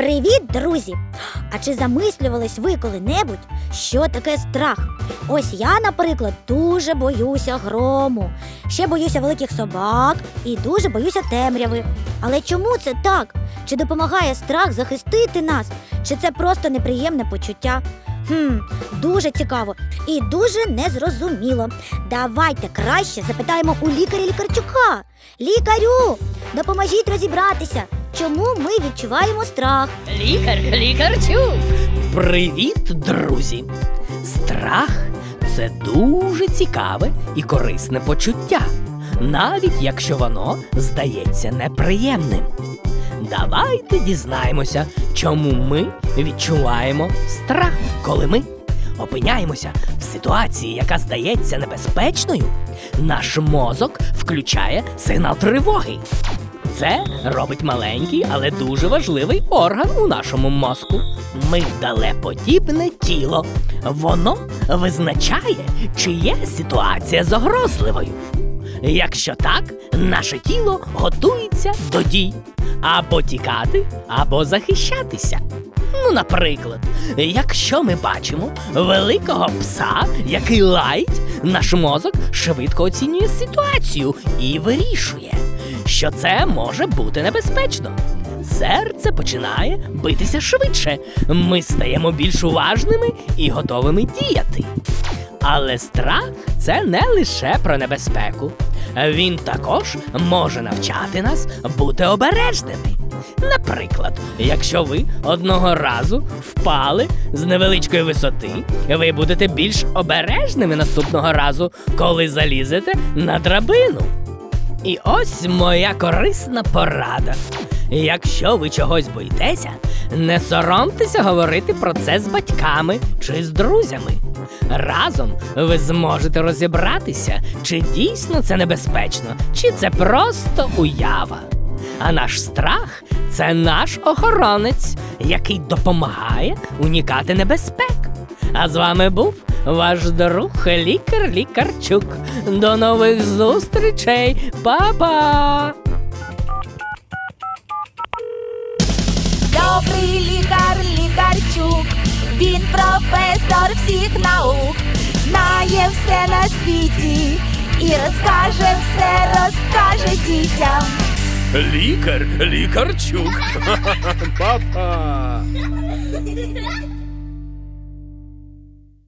Привіт, друзі! А чи замислювались ви коли-небудь, що таке страх? Ось я, наприклад, дуже боюся грому, ще боюся великих собак і дуже боюся темряви. Але чому це так? Чи допомагає страх захистити нас? Чи це просто неприємне почуття? Хм, дуже цікаво і дуже незрозуміло. Давайте краще запитаємо у лікаря лікарчука. Лікарю, допоможіть розібратися, чому ми відчуваємо страх. Лікар, лікарчук. Привіт, друзі! Страх це дуже цікаве і корисне почуття, навіть якщо воно здається неприємним. Давайте дізнаємося, чому ми відчуваємо страх, коли ми опиняємося в ситуації, яка здається небезпечною. Наш мозок включає сигнал тривоги. Це робить маленький, але дуже важливий орган у нашому мозку. Мигдалеподібне тіло. Воно визначає, чи є ситуація загрозливою. Якщо так, наше тіло готується до дій або тікати, або захищатися. Ну, наприклад, якщо ми бачимо великого пса, який лають, наш мозок швидко оцінює ситуацію і вирішує, що це може бути небезпечно. Серце починає битися швидше. Ми стаємо більш уважними і готовими діяти. Але страх це не лише про небезпеку. Він також може навчати нас бути обережними. Наприклад, якщо ви одного разу впали з невеличкої висоти, ви будете більш обережними наступного разу, коли залізете на драбину. І ось моя корисна порада. Якщо ви чогось боїтеся, не соромтеся говорити про це з батьками чи з друзями. Разом ви зможете розібратися, чи дійсно це небезпечно, чи це просто уява. А наш страх це наш охоронець, який допомагає унікати небезпек. А з вами був ваш друг лікар Лікарчук. До нових зустрічей, Па-па! Добрий лікар, лікарчук, він професор всіх наук, знає все на світі і розкаже все, розкаже дітям. Лікар, лікарчук. Папа.